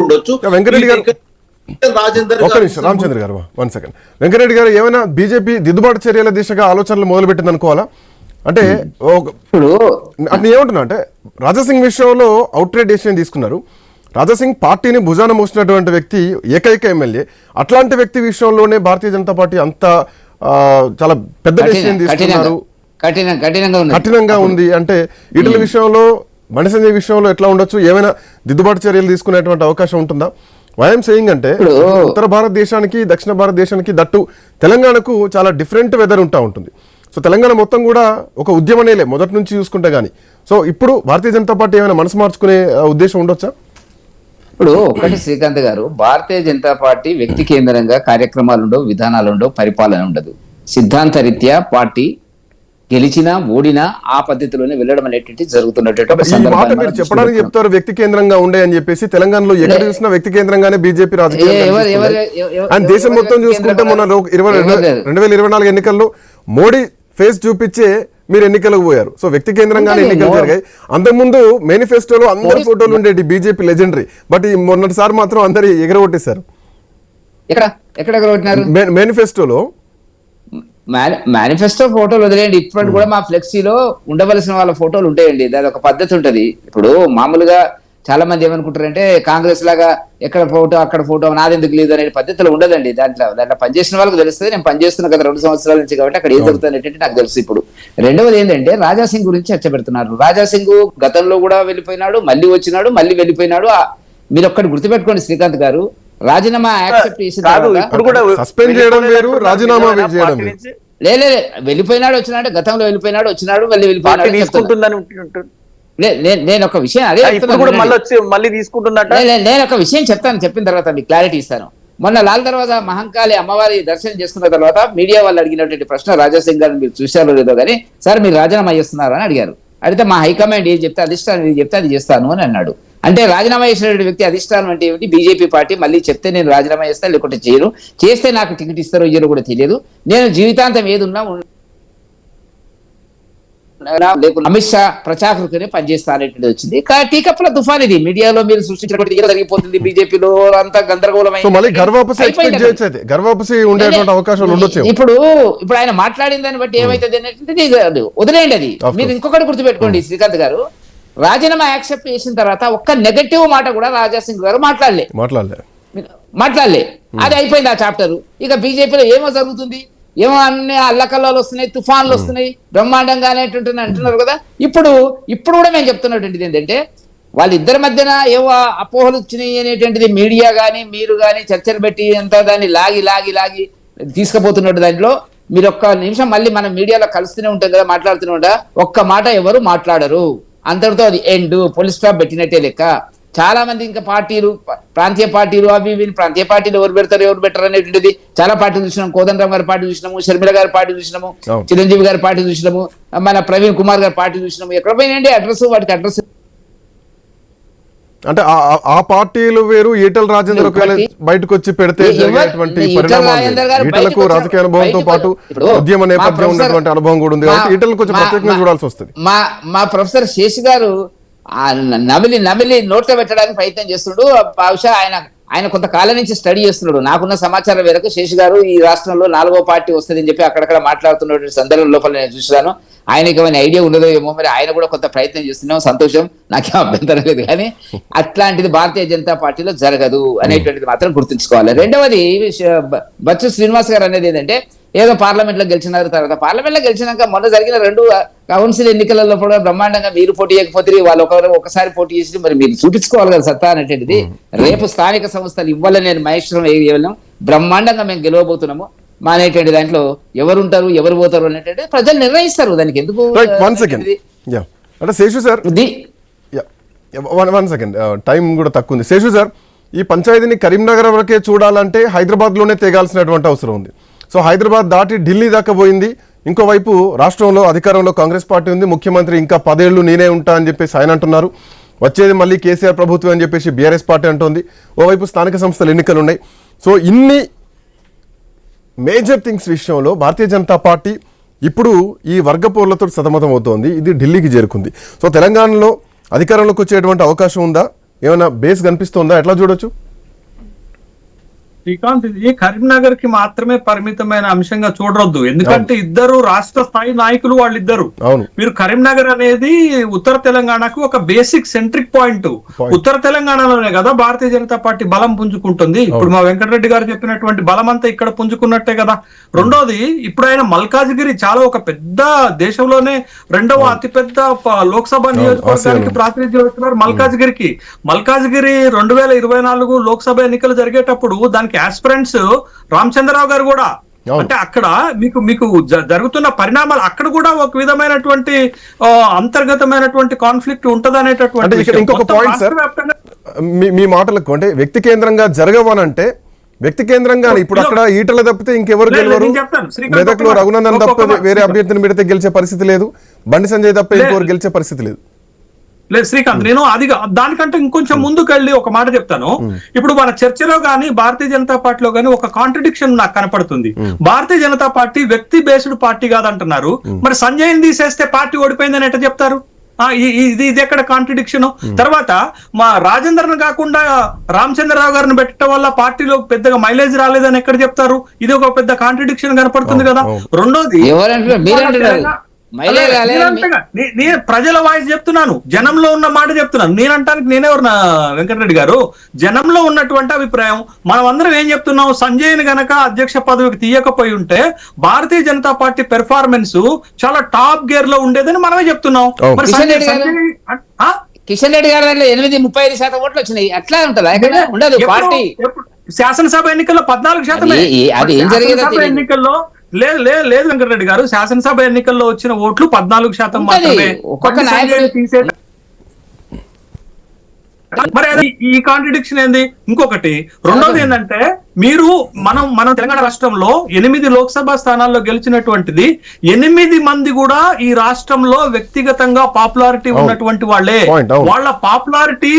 ఉండొచ్చు. వెంకటరెడ్డి గారు- ఒక్క నిమిషం రామచంద్ర గారు వన్ సెకండ్ వెంకటరెడ్డి గారు ఏమైనా బీజేపీ దిద్దుబాటు చర్యల దిశగా ఆలోచనలు మొదలుపెట్టింది అనుకోవాలా? అంటే ఇప్పుడు అంటే ఏమంటున్నా అంటే రాజాసింగ్ విషయంలో అవుట్రేట్ డెసిషన్ తీసుకున్నారు. రాజాసింగ్ పార్టీని భుజాన మోసినటువంటి వ్యక్తి ఏకైక ఎమ్మెల్యే. అట్లాంటి వ్యక్తి విషయంలోనే భారతీయ జనతా పార్టీ అంత చాలా పెద్ద డెసిషన్ కఠినంగా తీసుకున్నారు. కఠిన కఠినంగా ఉంది. అంటే ఈటల విషయంలో సంజయ్ విషయంలో ఎట్లా ఉండొచ్చు? ఏమైనా దిద్దుబాటు చర్యలు తీసుకునేటువంటి అవకాశం ఉంటుందా? వైఎం సేయింగ్ అంటే ఉత్తర భారతదేశానికి దక్షిణ భారతదేశానికి దట్టు తెలంగాణకు చాలా డిఫరెంట్ వెదర్ ఉంటా ఉంటుంది. సో తెలంగాణ మొత్తం కూడా ఒక ఉద్యమనేలే మొదటి నుంచి చూసుకుంటే గానీ. సో ఇప్పుడు భారతీయ జనతా పార్టీ ఏమైనా మనసు మార్చుకునే ఉద్దేశం ఉండొచ్చా? ఇప్పుడు ఒకటి శ్రీకాంత్ గారు భారతీయ జనతా పార్టీ వ్యక్తి కేంద్రంగా కార్యక్రమాలు ఉండవు విధానాలు ఉండవు పరిపాలన ఉండదు. సిద్ధాంత రీత్యా పార్టీ గెలిచినా ఓడినా ఆ పద్ధతిలోనే వెళ్ళడం అనేటువంటి జరుగుతున్నటువంటి చెప్పడానికి. చెప్తారు వ్యక్తి కేంద్రంగా ఉండే అని చెప్పేసి తెలంగాణలో ఎక్కడ చూసినా వ్యక్తి కేంద్రంగానే బీజేపీ అండ్ దేశం మొత్తం చూసుకుంటే మొన్న ఇరవై. రెండు వేల ఇరవై నాలుగు ఎన్నికల్లో మోడీ ఫేస్ చూపించే మీరు ఎన్నికలకు పోయారు సో వ్యక్తి కేంద్రంగానే. ఎన్నికలు జరిగాయి అంతకుముందు మేనిఫెస్టోలో అందరి ఫోటోలు ఉండేటి బీజేపీ లెజెండరీ బట్ ఈ మొన్నటిసారి మాత్రం అందరి ఎగరగొట్టేశారు ఎక్కడ ఎక్కడ కొట్టినారు మేనిఫెస్టోలో మేనిఫెస్టో ఫోటోలు వదిలేయండి. ఇప్పటి కూడా మా ఫ్లెక్సీలో ఉండవలసిన వాళ్ళ ఫోటోలు ఉంటాయండి. దాని ఒక పద్ధతి ఉంటది. ఇప్పుడు మామూలుగా చాలా మంది ఏమనుకుంటారంటే కాంగ్రెస్ లాగా ఎక్కడ ఫోటో అక్కడ ఫోటో నాది ఎందుకు లేదు అనే పద్ధతిలో ఉండదండి. దాంట్లో దాంట్లో పనిచేసిన వాళ్ళకి తెలుస్తుంది. నేను పనిచేస్తున్న కదా రెండు సంవత్సరాల నుంచి కాబట్టి అక్కడ ఏం జరుగుతుంది అనేటువంటి నాకు తెలుసు ఇప్పుడు. రెండవది ఏంటంటే రాజాసింగ్ గురించి చర్చ పెడుతున్నారు. రాజాసింగ్ గతంలో కూడా వెళ్ళిపోయినాడు మళ్ళీ వచ్చినాడు మళ్ళీ వెళ్ళిపోయినాడు. మీరు ఒక్కటి గుర్తుపెట్టుకోండి శ్రీకాంత్ గారు. రాజీనామా యాక్సెప్ట్ చేసిన కాదు తర్వాత- ఇప్పుడు కూడా సస్పెండ్ చేయడం వేరు, రాజీనామా నిజమైన చేయడం పార్టీ వేరు. నుంచి లే లే లే, వెళ్ళిపోయినాడు వచ్చినాడు గతంలో వెళ్ళిపోయినాడు వచ్చినాడు మళ్ళీ వెళ్ళిపోయినాడు. తీసుకుంటుందని నేను ఒక విషయం అదే కూడా. మళ్ళీ వచ్చి మళ్ళీ తీసుకుంటున్నట్ట లే- లే- నేను ఒక విషయం చెప్తాను చెప్పిన తర్వాత మీకు క్లారిటీ ఇస్తాను మొన్న లాల్ దర్వాజా మహంకాళి అమ్మవారి దర్శనం చేసుకున్న తర్వాత మీడియా వాళ్ళు అడిగినటువంటి ప్రశ్న రాజాసింగ్ గారిని మీరు చూశారో లేదో కానీ సార్ మీరు రాజీనామా చేస్తున్నారా అని అడిగారు అడిగితే మా హైకమాండ్ ఏది చెప్తే అధిష్టానం ఏది చెప్తే అది చేస్తాను అని అన్నాడు. అంటే రాజీనామా చేసినటువంటి వ్యక్తి అధిష్టానం అంటే ఏమిటి? బీజేపీ పార్టీ మళ్ళీ చెప్తే నేను రాజీనామా చేస్తాను లేకుంటే చేయను. చేస్తే నాకు టికెట్ ఇస్తారో ఇయ్యరో కూడా తెలియదు. నేను జీవితాంతం ఏది ఉన్నా ఉన్- అమిత్ షా ప్రచారకునే పనిచేస్తా అనేటువంటి వచ్చింది టీకప్పుల తుఫాన్ ఇది. మీడియాలో మీరు సృష్టించినటువంటి జరిగిపోతుంది బీజేపీలో అంతా ఉండొచ్చు ఇప్పుడు ఇప్పుడు ఆయన మాట్లాడిన దాన్ని బట్టి ఏమైతుంది అనేటువంటిది వదిలేయండి అది. మీరు. ఇంకొకటి గుర్తుపెట్టుకోండి శ్రీకాంత్ గారు. రాజీనామా యాక్సెప్ట్ చేసిన తర్వాత ఒక్క నెగటివ్ మాట కూడా రాజాసింగ్ గారు మాట్లాడలే. మాట్లాడలే. మాట్లాడలే. అది అయిపోయింది ఆ చాప్టర్. ఇక బీజేపీలో ఏమో జరుగుతుంది? ఏమో అన్ని అల్లకల్లాలు వస్తున్నాయి తుఫాన్లు వస్తున్నాయి బ్రహ్మాండంగా అనేటువంటి అంటున్నారు కదా. ఇప్పుడు ఇప్పుడు కూడా మేము చెప్తున్నటువంటిది ఏంటంటే వాళ్ళిద్దరి మధ్యన ఏవో అపోహలు వచ్చినాయి అనేటువంటిది మీడియా కానీ మీరు కానీ చర్చలు పెట్టి అంతా దాన్ని లాగి లాగి లాగి తీసుకుపోతున్నట్టు దాంట్లో మీరు ఒక్క నిమిషం మళ్ళీ మనం మీడియాలో కలుస్తూనే ఉంటాం కదా మాట్లాడుతూనే ఉంటా. ఒక్క మాట ఎవరు మాట్లాడరు. అంతటితో అది ఎండ్. పోలీస్ స్టాప్ పెట్టినట్టే లెక్క. చాలా మంది ఇంకా పార్టీలు ప్రాంతీయ పార్టీలు అవి ఇవి ప్రాంతీయ పార్టీలు ఎవరు పెడతారు ఎవరు పెట్టరు అనేటువంటిది చాలా పార్టీలు చూసినాం. కోదండరామ్ గారి పార్టీ చూసినాము షర్మిల గారి పార్టీ చూసినాము. చిరంజీవి గారి పార్టీ చూసినాము మన ప్రవీణ్ కుమార్ గారి పార్టీ చూసినాము. ఎక్కడ పోయినండి అడ్రస్? వాటికి అడ్రస్ అంటే ఆ- పార్టీలు వేరు ఈటల రాజేందర్ ఒకవేళ బయటకు వచ్చి పెడితే జరిగేటువంటి పరిణామాలు ఈటలకు. రాజకీయ అనుభవంతో పాటు ఉద్యమ నేపథ్యం ఉన్నటువంటి అనుభవం కూడా ఉంది కాబట్టి మా- ఈటలు కొంచెం ప్రత్యేకంగా చూడాల్సి వస్తుంది. మా మా ప్రొఫెసర్ శేష్ గారు ఆ నమిలి నమిలి నోట్లో పెట్టడానికి ప్రయత్నం చేస్తున్నాడు బహుశా ఆయన ఆయన కొంతకాలం నుంచి స్టడీ చేస్తున్నాడు. నాకున్న సమాచారం మేరకు శేష్ గారు ఈ రాష్ట్రంలో నాలుగో పార్టీ వస్తుందని చెప్పి అక్కడక్కడ మాట్లాడుతున్నటువంటి సందర్భం లోపల నేను చూసాను ఆయనకి ఏమైనా ఐడియా ఉండదో ఏమో మరి ఆయన కూడా కొంత ప్రయత్నం చేస్తున్నాం. సంతోషం. నాకేం అభ్యంతరం లేదు కానీ అట్లాంటిది భారతీయ జనతా పార్టీలో జరగదు అనేటువంటిది మాత్రం గుర్తుంచుకోవాలి. రెండవది బచ్చు శ్రీనివాస్ గారు అనేది ఏంటంటే ఏదో పార్లమెంట్లో గెలిచినారు తర్వాత పార్లమెంట్లో గెలిచినాక మొన్న జరిగిన రెండు కౌన్సిల్ ఎన్నికలలో కూడా బ్రహ్మాండంగా మీరు పోటీ చేయకపోతే వాళ్ళు ఒకరు ఒకసారి పోటీ చేసి మరి మీరు చూపించుకోవాలి కదా సత్తా అనేటువంటిది. రేపు స్థానిక సంస్థలు ఇవ్వాలని నేను మహేశ్వరం వేయడం బ్రహ్మాండంగా మేము గెలవబోతున్నాము. మా అనేటువంటి దాంట్లో ఎవరు ఉంటారు ఎవరు పోతారు అనేటువంటి ప్రజలు నిర్ణయిస్తారు. దానికి ఎందుకు వన్ సెకండ్ అంటే Seshu sir the- one one second time కూడా తక్కువ ఉంది. శేషు సార్ ఈ పంచాయతీని కరీంనగర్ వరకే చూడాలంటే హైదరాబాద్లోనే తేగాల్సినటువంటి అవసరం ఉంది. సో హైదరాబాద్ దాటి ఢిల్లీ దాకా పోయింది. ఇంకోవైపు రాష్ట్రంలో అధికారంలో కాంగ్రెస్ పార్టీ ఉంది. ముఖ్యమంత్రి ఇంకా పదేళ్ళు నేనే ఉంటా అని చెప్పేసి ఆయన అంటున్నారు. వచ్చేది మళ్ళీ కేసీఆర్ ప్రభుత్వం అని చెప్పేసి బీఆర్ఎస్ పార్టీ అంటుంది. ఓవైపు స్థానిక సంస్థల ఎన్నికలు ఉన్నాయి సో ఇన్ని మేజర్ థింగ్స్ విషయంలో భారతీయ జనతా పార్టీ ఇప్పుడు ఈ వర్గ పోర్లతో సతమతం అవుతోంది. ఇది ఢిల్లీకి చేరుకుంది. సో తెలంగాణలో అధికారంలోకి వచ్చేటువంటి అవకాశం ఉందా? ఏమైనా బేస్ కనిపిస్తుందా? ఎట్లా చూడొచ్చు? శ్రీకాంత్ ఇది కరీంనగర్కి మాత్రమే పరిమితమైన అంశంగా చూడొద్దు. ఎందుకంటే ఇద్దరు రాష్ట్ర స్థాయి నాయకులు వాళ్ళిద్దరు. మీరు కరీంనగర్ అనేది ఉత్తర తెలంగాణకు ఒక బేసిక్ సెంట్రిక్ పాయింట్. ఉత్తర తెలంగాణలోనే కదా భారతీయ జనతా పార్టీ బలం పుంజుకుంటుంది. ఇప్పుడు మా వెంకటరెడ్డి గారు చెప్పినటువంటి బలం అంతా ఇక్కడ పుంజుకున్నట్టే కదా. రెండోది ఇప్పుడు ఆయన మల్కాజ్గిరి చాలా ఒక పెద్ద దేశంలోనే రెండవ అతిపెద్ద లోక్సభ నియోజకవర్గానికి. ప్రాతినిధ్యం వహిస్తున్నారు మల్కాజ్గిరికి. మల్కాజ్గిరి రెండు వేల ఇరవై నాలుగు లోక్సభ ఎన్నికలు జరిగేటప్పుడు దానికి ఆస్పిరెంట్స్ రామచంద్రరావు గారు కూడా. అంటే అక్కడ మీకు మీకు జరుగుతున్న పరిణామాలు అక్కడ కూడా ఒక విధమైనటువంటి అంతర్గతమైనటువంటి కాన్ఫ్లిక్ట్. ఇంకొక sir. రాష్ట్రవ్యాప్తంగా మీ మాటలకు అంటే వ్యక్తి కేంద్రంగా జరగవనంటే వ్యక్తి కేంద్రంగా ఇప్పుడు అక్కడ ఈటల తప్పితే ఇంకెవరు గెలవరు మెదక్లో. రఘునందన్ తప్ప. వేరే అభ్యర్థిని పెడితే గెలిచే పరిస్థితి లేదు బండి సంజయ్ తప్ప. ఇంకెవరు గెలిచే పరిస్థితి లేదు లేదు శ్రీకాంత్ నేను అది దానికంటే ఇంకొంచెం ముందుకు వెళ్ళి ఒక మాట చెప్తాను. ఇప్పుడు మన చర్చలో గానీ భారతీయ జనతా పార్టీలో గానీ ఒక కాంట్రడిక్షన్ నాకు కనపడుతుంది. భారతీయ జనతా పార్టీ వ్యక్తి బేస్డ్ పార్టీ కాదంటున్నారు. మరి సంజయ్ తీసేస్తే పార్టీ ఓడిపోయిందని ఎట్లా చెప్తారు? ఇది ఇది ఎక్కడ కాంట్రడిక్షన్ తర్వాత మా రాజేంద్రన్ కాకుండా రామచంద్రరావు గారిని పెట్టడం వల్ల పార్టీలో పెద్దగా మైలేజ్ రాలేదని ఎక్కడ చెప్తారు? ఇది ఒక పెద్ద కాంట్రడిక్షన్ కనపడుతుంది కదా. అవును. రెండోది నేను ప్రజల వాయిస్ చెప్తున్నాను. జనంలో ఉన్న మాట చెప్తున్నాను. నేను అంటానికి నేనెవరు నా వెంకటరెడ్డి గారు? జనంలో ఉన్నటువంటి అభిప్రాయం మనం అందరం ఏం చెప్తున్నాం? సంజయ్ని గనక అధ్యక్ష పదవికి తీయకపోయి ఉంటే భారతీయ జనతా పార్టీ పెర్ఫార్మెన్స్ చాలా టాప్ గేర్లో ఉండేదని మనమే చెప్తున్నాం. మరి కిషన్ సంజయ్? కిషన్ రెడ్డి గారి దాంట్లో ఎనిమిది ముప్పై ఐదు శాతం ఓట్లు వచ్చినాయి. అట్లా ఉంటుందా? ఎక్కడ? ఉండదు. పార్టీ? శాసనసభ ఎన్నికల్లో పద్నాలుగు అది ఏ- జరిగేదో తెలియదు. ఎన్నికల్లో లేదు లేదు లేదు వెంకటరెడ్డి గారు. శాసనసభ ఎన్నికల్లో వచ్చిన ఓట్లు పద్నాలుగు శాతం. మాత్రమే. మరి అది ఈ కాంట్రడిక్షన్ ఏంది? ఇంకొకటి. రెండోది ఏంటంటే మీరు మనం మన తెలంగాణ రాష్ట్రంలో ఎనిమిది లోక్సభ స్థానాల్లో గెలిచినటువంటిది ఎనిమిది మంది కూడా ఈ రాష్ట్రంలో వ్యక్తిగతంగా పాపులారిటీ. ఉన్నటువంటి వాళ్ళే. వాళ్ళ పాపులారిటీ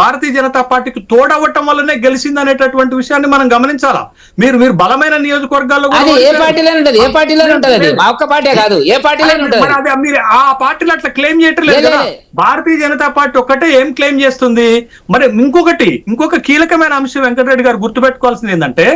భారతీయ జనతా పార్టీకి తోడవటం వల్లనే గెలిచింది అనేటటువంటి విషయాన్ని మనం గమనించాలా మీరు మీరు బలమైన నియోజకవర్గాల్లో కూడా అది ఏ ఓడిపోయారు. పార్టీలోనే ఉంటది ఏ పార్టీలోనే ఉంటది అది మా ఒక్క పార్టీ కాదు ఏ పార్టీలోనే ఉంటది మరి ఆ పార్టీలు అట్లా క్లెయిమ్ చేయటం లేదు కదా. భారతీయ జనతా పార్టీ ఒక్కటే ఏం క్లెయిమ్ చేస్తుంది మరి ఇంకొకటి ఇంకొక కీలకమైన అంశం వెంకటరెడ్డి గారు గుర్తుపెట్టుకోవాల్సింది ఏంటంటే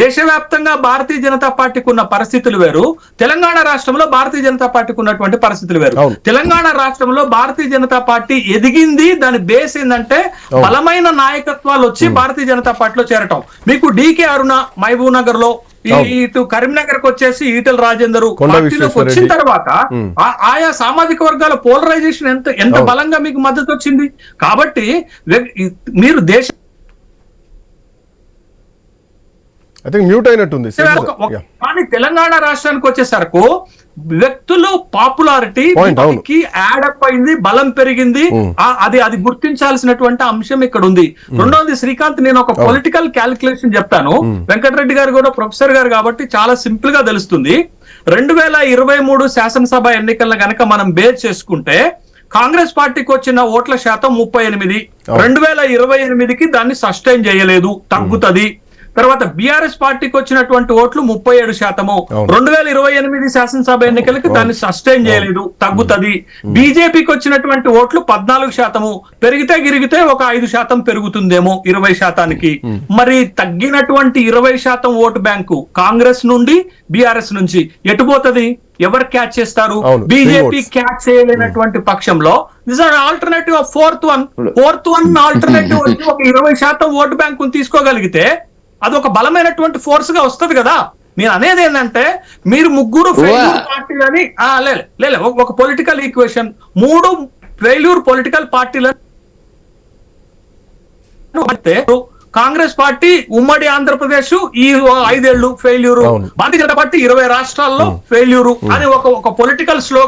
దేశవ్యాప్తంగా భారతీయ జనతా పార్టీకి ఉన్న పరిస్థితులు వేరు తెలంగాణ రాష్ట్రంలో భారతీయ జనతా పార్టీకి ఉన్నటువంటి పరిస్థితులు వేరు. తెలంగాణ రాష్ట్రంలో భారతీయ జనతా పార్టీ ఎదిగింది దాని బేస్ ఏంటంటే. బలమైన నాయకత్వాలు వచ్చి భారతీయ జనతా పార్టీలో చేరటం మీకు డికే అరుణ మహబూబ్ నగర్లో. ఇటు కరీంనగర్కి వచ్చేసి ఈటల రాజేందర్ పార్టీలోకి వచ్చిన. తర్వాత ఆయా సామాజిక వర్గాల పోలరైజేషన్ ఎంత ఎంత. బలంగా మీకు మద్దతు వచ్చింది కాబట్టి మీరు దేశ ఐ థింక్ మ్యూట్ అయినట్టుంది. కానీ తెలంగాణ రాష్ట్రానికి వచ్చేసరికి వ్యక్తులు పాపులారిటీ Point, అవును. యాడ్ అప్ అయింది బలం పెరిగింది. ఆ- అది అది గుర్తించాల్సినటువంటి అంశం ఇక్కడ ఉంది. రెండోది శ్రీకాంత్ నేను ఒక పొలిటికల్ క్యాలిక్యులేషన్ చెప్తాను వెంకటరెడ్డి గారు కూడా ప్రొఫెసర్ గారు కాబట్టి చాలా సింపుల్గా తెలుస్తుంది. రెండు వేల ఇరవై మూడు శాసనసభ ఎన్నికలను గనక మనం బేస్ చేసుకుంటే కాంగ్రెస్ పార్టీకి వచ్చిన ఓట్ల శాతం ముప్పై ఎనిమిది. రెండు వేల ఇరవై ఎనిమిదికి దాన్ని సస్టైన్ చేయలేదు. తగ్గుతది. తర్వాత బీఆర్ఎస్ పార్టీకి వచ్చినటువంటి ఓట్లు ముప్పై ఏడు శాతము. రెండు వేల ఇరవై ఎనిమిది శాసనసభ ఎన్నికలకి దాన్ని సస్టైన్ చేయలేదు. తగ్గుతది. బీజేపీకి వచ్చినటువంటి ఓట్లు పద్నాలుగు శాతము. పెరిగితే గిరిగితే ఒక ఐదు శాతం పెరుగుతుందేమో ఇరవై శాతానికి. మరి తగ్గినటువంటి ఇరవై శాతం ఓటు బ్యాంకు కాంగ్రెస్ నుండి బీఆర్ఎస్ నుంచి ఎటు పోతది? ఎవరు క్యాచ్ చేస్తారు? బీజేపీ. క్యాచ్ చేయలేనటువంటి పక్షంలో this are alternative fourth one fourth one alternative వచ్చి ఒక ఇరవై శాతం ఓటు బ్యాంకు తీసుకోగలిగితే అది ఒక బలమైనటువంటి ఫోర్స్గా వస్తది కదా. నేను అనేది ఏంటంటే మీరు ముగ్గురు పార్టీలని ఆ, లే లే, లే, లే, ఒక- పొలిటికల్ ఈక్వేషన్ మూడు ఫెయిల్యూర్ పొలిటికల్ పార్టీలను కాంగ్రెస్ పార్టీ ఉమ్మడి ఆంధ్రప్రదేశ్ ఈ ఐదేళ్ళు ఫెయిల్యూర్. భారతీయ జనతా పార్టీ ఇరవై రాష్ట్రాల్లో ఫెయిల్యూర్ అని ఒక ఒక పొలిటికల్ స్లోగన్